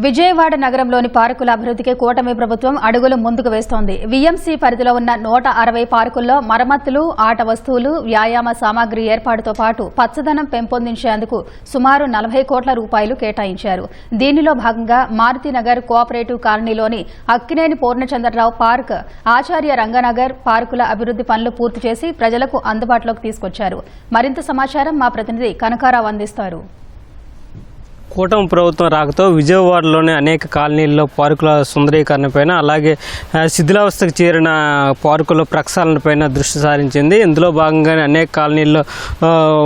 విజయవాడ నగరంలోని పార్కుల అభివృద్ధికి కూటమి ప్రభుత్వం అడుగులు ముందుకు వేస్తోంది. వీఎంసీ పరిధిలో ఉన్న నూట అరవై పార్కుల్లో మరమ్మతులు ఆట వస్తువులు వ్యాయామ సామాగ్రి ఏర్పాటుతో పాటు పచ్చదనం పెంపొందించేందుకు సుమారు నలభై కోట్ల రూపాయలు కేటాయించారు. దీనిలో భాగంగా మారుతినగర్ కోఆపరేటివ్ కాలనీలోని అక్కినేని పూర్ణచంద్రరావు పార్క్ ఆచార్య రంగనగర్ పార్కుల అభివృద్ది పనులు పూర్తి చేసి ప్రజలకు అందుబాటులోకి తీసుకొచ్చారు. మరింత సమాచారం మా ప్రతినిధి కనకారావు అందిస్తారు. కూటమి ప్రభుత్వం రాకతో విజయవాడలోని అనేక కాలనీల్లో పార్కుల సుందరీకరణపైన అలాగే శిథిలావస్థకు చేరిన పార్కుల ప్రక్షాళనపైన దృష్టి సారించింది. ఇందులో భాగంగానే అనేక కాలనీల్లో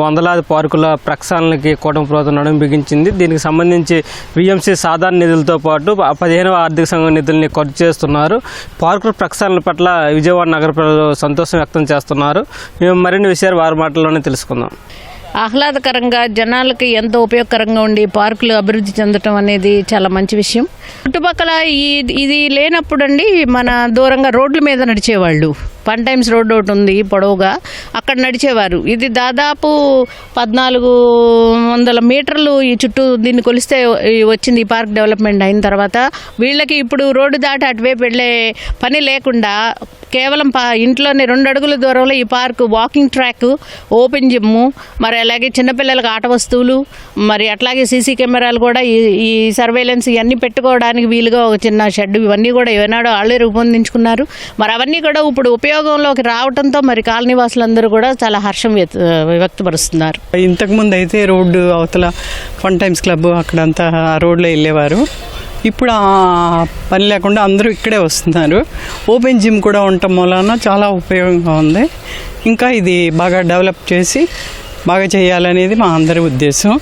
వందలాది పార్కుల ప్రక్షాళనకి కూటమి ప్రభుత్వం నడుము బిగించింది. దీనికి సంబంధించి విఎంసీ సాధారణ నిధులతో పాటు పదిహేనవ ఆర్థిక సంఘం నిధుల్ని ఖర్చు చేస్తున్నారు. పార్కుల ప్రక్షాళన పట్ల విజయవాడ నగర ప్రజలు సంతోషం వ్యక్తం చేస్తున్నారు. మేము మరిన్ని విషయాలు వారి మాటల్లోనే తెలుసుకుందాం. ఆహ్లాదకరంగా జనాలకి ఎంతో ఉపయోగకరంగా ఉండి పార్కులు అభివృద్ధి చెందటం అనేది చాలా మంచి విషయం. చుట్టుపక్కల ఈ ఇది లేనప్పుడు అండి మన దూరంగా రోడ్ల మీద నడిచేవాళ్ళు. వన్ టైమ్స్ రోడ్ ఒకటి ఉంది పొడవుగా. అక్కడ నడిచేవారు. ఇది దాదాపు పద్నాలుగు వందల మీటర్లు ఈ చుట్టూ దీన్ని కొలిస్తే వచ్చింది ఈ పార్క్ డెవలప్మెంట్ అయిన తర్వాత. వీళ్ళకి ఇప్పుడు రోడ్డు దాటి అటువైపు వెళ్ళే పని లేకుండా కేవలం పా ఇంట్లోనే రెండు అడుగుల దూరంలో ఈ park walking track open gym మరి అలాగే చిన్నపిల్లలకు ఆట వస్తువులు మరి అట్లాగే సీసీ కెమెరాలు కూడా ఈ ఈ సర్వేలెన్స్ ఇవన్నీ పెట్టుకోవడానికి వీలుగా ఒక చిన్న షెడ్ ఇవన్నీ కూడా ఏనాడో వాళ్ళే రూపొందించుకున్నారు. మరి అవన్నీ కూడా ఇప్పుడు ఉపయోగ ఉపయోగంలోకి రావడంతో మరి కాలనీ వాసులందరూ కూడా చాలా హర్షం వ్యక్త- వ్యక్తపరుస్తున్నారు. ఇంతకుముందు అయితే రోడ్డు అవతల ఫన్ టైమ్స్ క్లబ్ అక్కడంతా ఆ రోడ్లో వెళ్ళేవారు. ఇప్పుడు ఆ పని లేకుండా అందరూ ఇక్కడే వస్తున్నారు. ఓపెన్ జిమ్ కూడా ఉండటం వలన చాలా ఉపయోగంగా ఉంది. ఇంకా ఇది బాగా డెవలప్ చేసి బాగా చేయాలనేది మా అందరి ఉద్దేశం.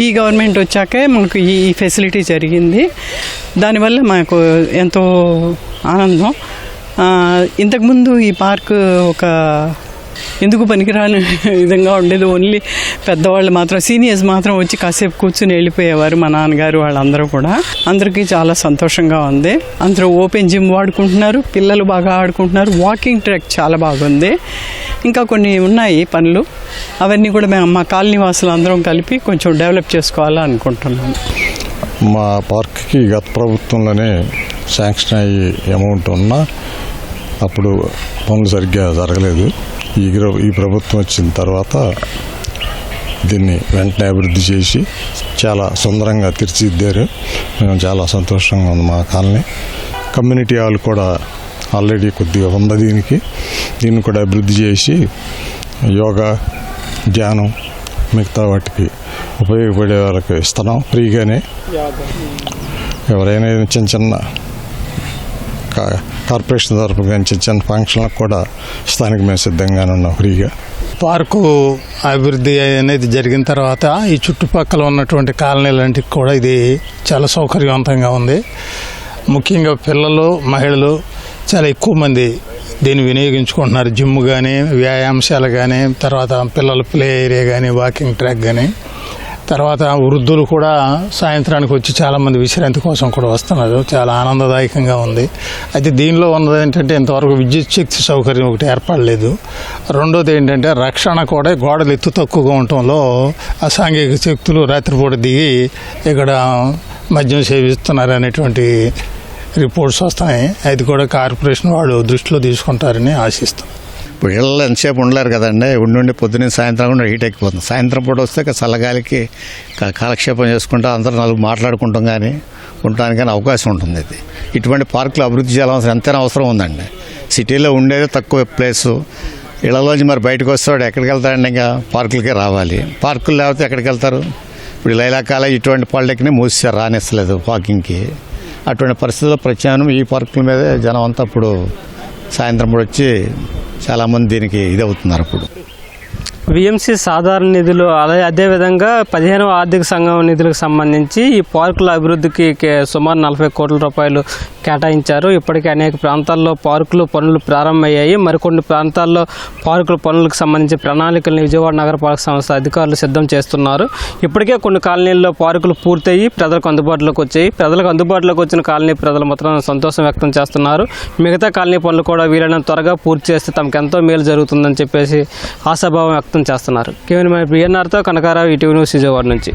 ఈ గవర్నమెంట్ వచ్చాకే మనకు ఈ ఫెసిలిటీ జరిగింది. దానివల్ల మాకు ఎంతో ఆనందం. ఇంతకుముందు ఈ పార్క్ ఒక ఎందుకు పనికిరాని విధంగా ఉండేది. ఓన్లీ పెద్దవాళ్ళు మాత్రం సీనియర్స్ మాత్రం వచ్చి కాసేపు కూర్చుని వెళ్ళిపోయేవారు మా నాన్నగారు వాళ్ళందరూ కూడా. అందరికీ చాలా సంతోషంగా ఉంది. అందరూ ఓపెన్ జిమ్ వాడుకుంటున్నారు పిల్లలు బాగా ఆడుకుంటున్నారు వాకింగ్ ట్రాక్ చాలా బాగుంది. ఇంకా కొన్ని ఉన్నాయి పనులు. అవన్నీ కూడా మేము మా కాలనీవాసులు అందరం కలిపి కొంచెం డెవలప్ చేసుకోవాలని అనుకుంటున్నాము. మా పార్క్కి గత ప్రభుత్వంలోనే శాంక్షన్ అయ్యి అమౌంట్ ఉన్నా అప్పుడు పనులు సరిగ్గా జరగలేదు. ఈ ఈ ప్రభుత్వం వచ్చిన తర్వాత దీన్ని వెంటనే అభివృద్ధి చేసి చాలా సుందరంగా తీర్చిదిద్దారు. మేము చాలా సంతోషంగా ఉంది మా కాలనీ. కమ్యూనిటీ హాల్ కూడా ఆల్రెడీ కొద్దిగా ఉంది దీనికి. దీన్ని కూడా అభివృద్ధి చేసి యోగా ధ్యానం మిగతా వాటికి ఉపయోగపడే వాళ్ళకి ఇస్తున్నాం. ఫ్రీగానే. ఎవరైనా చిన్న చిన్న కా- కార్పొరేషన్ తరఫు నుంచి చిన్న చిన్న ఫంక్షన్లకు కూడా స్థానిక మేము సిద్ధంగానే ఉన్నాం ఫ్రీగా. పార్కు అభివృద్ధి అనేది జరిగిన తర్వాత ఈ చుట్టుపక్కల ఉన్నటువంటి కాలనీలంటికి కూడా ఇది చాలా సౌకర్యవంతంగా ఉంది. ముఖ్యంగా పిల్లలు మహిళలు చాలా ఎక్కువ మంది దీన్ని వినియోగించుకుంటున్నారు. జిమ్ కానీ వ్యాయామశాల కానీ తర్వాత పిల్లల ప్లే ఏరియా కానీ వాకింగ్ ట్రాక్ కానీ తర్వాత వృద్ధులు కూడా సాయంత్రానికి వచ్చి చాలామంది విశ్రాంతి కోసం కూడా వస్తున్నారు. చాలా ఆనందదాయకంగా ఉంది. అయితే దీనిలో ఉన్నది ఏంటంటే ఇంతవరకు విద్యుత్ శక్తి సౌకర్యం ఒకటి ఏర్పడలేదు రెండోది ఏంటంటే రక్షణ కూడా గోడలు ఎత్తు తక్కువగా ఉండటంలో అసాంఘిక శక్తులు రాత్రిపూట దిగి ఇక్కడ మద్యం సేవిస్తున్నారు అనేటువంటి రిపోర్ట్స్ వస్తాయి అది కూడా కార్పొరేషన్ వాళ్ళు దృష్టిలో తీసుకుంటారని ఆశిస్తాం ఇప్పుడు ఇళ్ళలో ఎంతసేపు ఉండలేరు కదండి. ఉండి ఉండి పొద్దున్న సాయంత్రం కూడా హీట్ ఎక్కిపోతుంది. సాయంత్రం పూట వస్తే చల్లగాలికి కాలక్షేపం చేసుకుంటూ అందరూ నలుగు మాట్లాడుకుంటాం కానీ ఉండటానికి కానీ అవకాశం ఉంటుంది ఇది. ఇటువంటి పార్కులు అభివృద్ధి చేయాల్సిన ఎంతైనా అవసరం ఉందండి. సిటీలో ఉండేది తక్కువ ప్లేసు. ఇళ్ళలోంచి మరి బయటకు వస్తాడు వాడు ఎక్కడికి వెళ్తాడండి ఇంకా? పార్కులకే రావాలి. పార్కులు లేకపోతే ఎక్కడికి వెళ్తారు? ఇప్పుడు లైలా కాలేజ్ ఇటువంటి పాలిటెక్ని మూసేసారు రానిస్తలేదు వాకింగ్కి. అటువంటి పరిస్థితుల్లో ప్రత్యామ్నాయం ఈ పార్కుల మీదే జనం అంతా ఇప్పుడు సాయంత్రం కూడా వచ్చి చాలామంది దీనికి ఇదవుతున్నారు ఇప్పుడు విఎంసీ సాధారణ నిధులు అలాగే అదేవిధంగా పదిహేనవ ఆర్థిక సంఘం నిధులకు సంబంధించి ఈ పార్కుల అభివృద్ధికి సుమారు నలభై కోట్ల రూపాయలు కేటాయించారు. ఇప్పటికే అనేక ప్రాంతాల్లో పార్కులు పనులు ప్రారంభమయ్యాయి. మరికొన్ని ప్రాంతాల్లో పార్కుల పనులకు సంబంధించి ప్రణాళికలను విజయవాడ నగరపాలక సంస్థ అధికారులు సిద్ధం చేస్తున్నారు. ఇప్పటికే కొన్ని కాలనీల్లో పార్కులు పూర్తయి ప్రజలకు అందుబాటులోకి వచ్చాయి. ప్రజలకు అందుబాటులోకి వచ్చిన కాలనీ ప్రజలు మాత్రం సంతోషం వ్యక్తం చేస్తున్నారు. మిగతా కాలనీ పనులు కూడా వీలైనంత త్వరగా పూర్తి చేస్తే తమకు ఎంతో మేలు జరుగుతుందని చెప్పేసి ఆశాభావం వ్యక్తం చేస్తున్నారు. కేవలం బిఎన్ఆర్తో కనకారావు ఈటీవీ న్యూస్ విజయవాడ నుంచి.